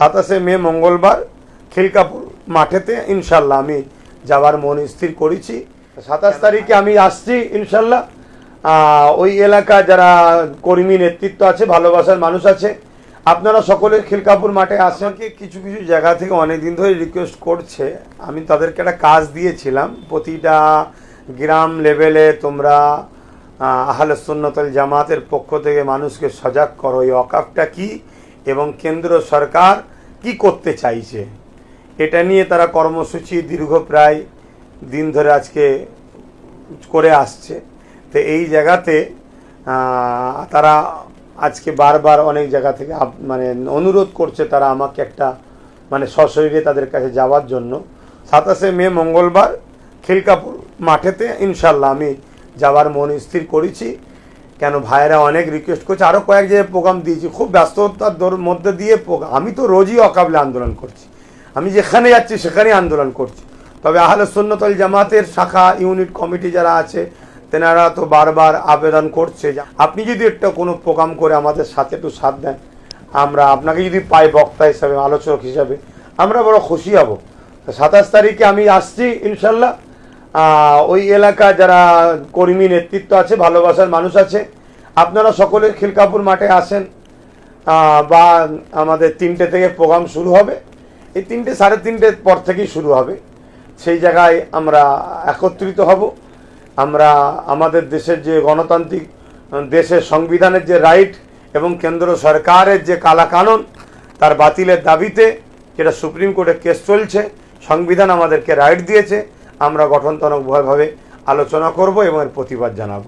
সাতাশে মে মঙ্গলবার খিলকাপুর মাঠেতে ইনশাল্লাহ আমি যাওয়ার মন স্থির করেছি। সাতাশ তারিখে আমি আসছি ইনশাল্লাহ। ওই এলাকা যারা কর্মী নেতৃত্ব আছে ভালোবাসার মানুষ আছে আপনারা সকলে খিলকাপুর মাঠে আসেন। কি কিছু কিছু জায়গা থেকে অনেক দিন ধরে রিকোয়েস্ট করছে। আমি তাদেরকে একটা কাজ দিয়েছিলাম। প্রতিটা গ্রাম লেভেলে তোমরা আহ, আহলে সুন্নতল জামাতের পক্ষ থেকে মানুষকে সজাগ করো। এই অকাপটা কি? এবং কেন্দ্র সরকার কি করতে চাইছে? এটা নিয়ে তারা কর্মসূচি দীর্ঘ প্রায় দিন ধরে আজকে করে আসছে। তো এই জায়গাতে তারা আজকে বারবার অনেক জায়গা থেকে মানে অনুরোধ করছে তারা আমাকে একটা মানে সশরীরে তাদের কাছে যাওয়ার জন্য। সাতাশে মে মঙ্গলবার খিলকাপুর মাঠেতে ইনশাল্লাহ আমি যাওয়ার মন স্থির করেছি। কেন ভাইয়েরা অনেক রিকোয়েস্ট করছে আরও কয়েক জায়গায় প্রোগ্রাম দিয়েছি, খুব ব্যস্ততার মধ্যে দিয়ে আমি তো রোজই অকাবলে আন্দোলন করছি। আমি যেখানে যাচ্ছি সেখানেই আন্দোলন করছি। তবে আহলে সুন্নতল জামাতের শাখা ইউনিট কমিটি যারা আছে, তেনারা তো বারবার আবেদন করছে আপনি যদি একটা কোনো প্রোগ্রাম করে আমাদের সাথে একটু সাথ দেন, আমরা আপনাকে যদি পাই বক্তা হিসাবে, আলোচক হিসাবে, আমরা বড় খুশি হব। সাতাশ তারিখে আমি আসছি, ইনশাল্লাহ। ওই এলাকা যারা কর্মী নেতৃত্ব আছে, ভালোবাসার মানুষ আছে, আপনারা সকলে খিলকাপুর মাঠে আসেন। বা আমাদের তিনটে থেকে প্রোগ্রাম শুরু হবে। এই তিনটে, সাড়ে তিনটের পর থেকেই শুরু হবে। সেই জায়গায় আমরা একত্রিত হব। আমরা আমাদের দেশের যে গণতান্ত্রিক দেশের সংবিধানের যে রাইট এবং কেন্দ্র সরকারের যে কালাকানুন, তার বাতিলের দাবিতে যেটা সুপ্রিম কোর্টে কেস চলছে, সংবিধান আমাদেরকে রাইট দিয়েছে। আমরা গঠনতনকভাবে আলোচনা করব এবং এর প্রতিবাদ জানাব।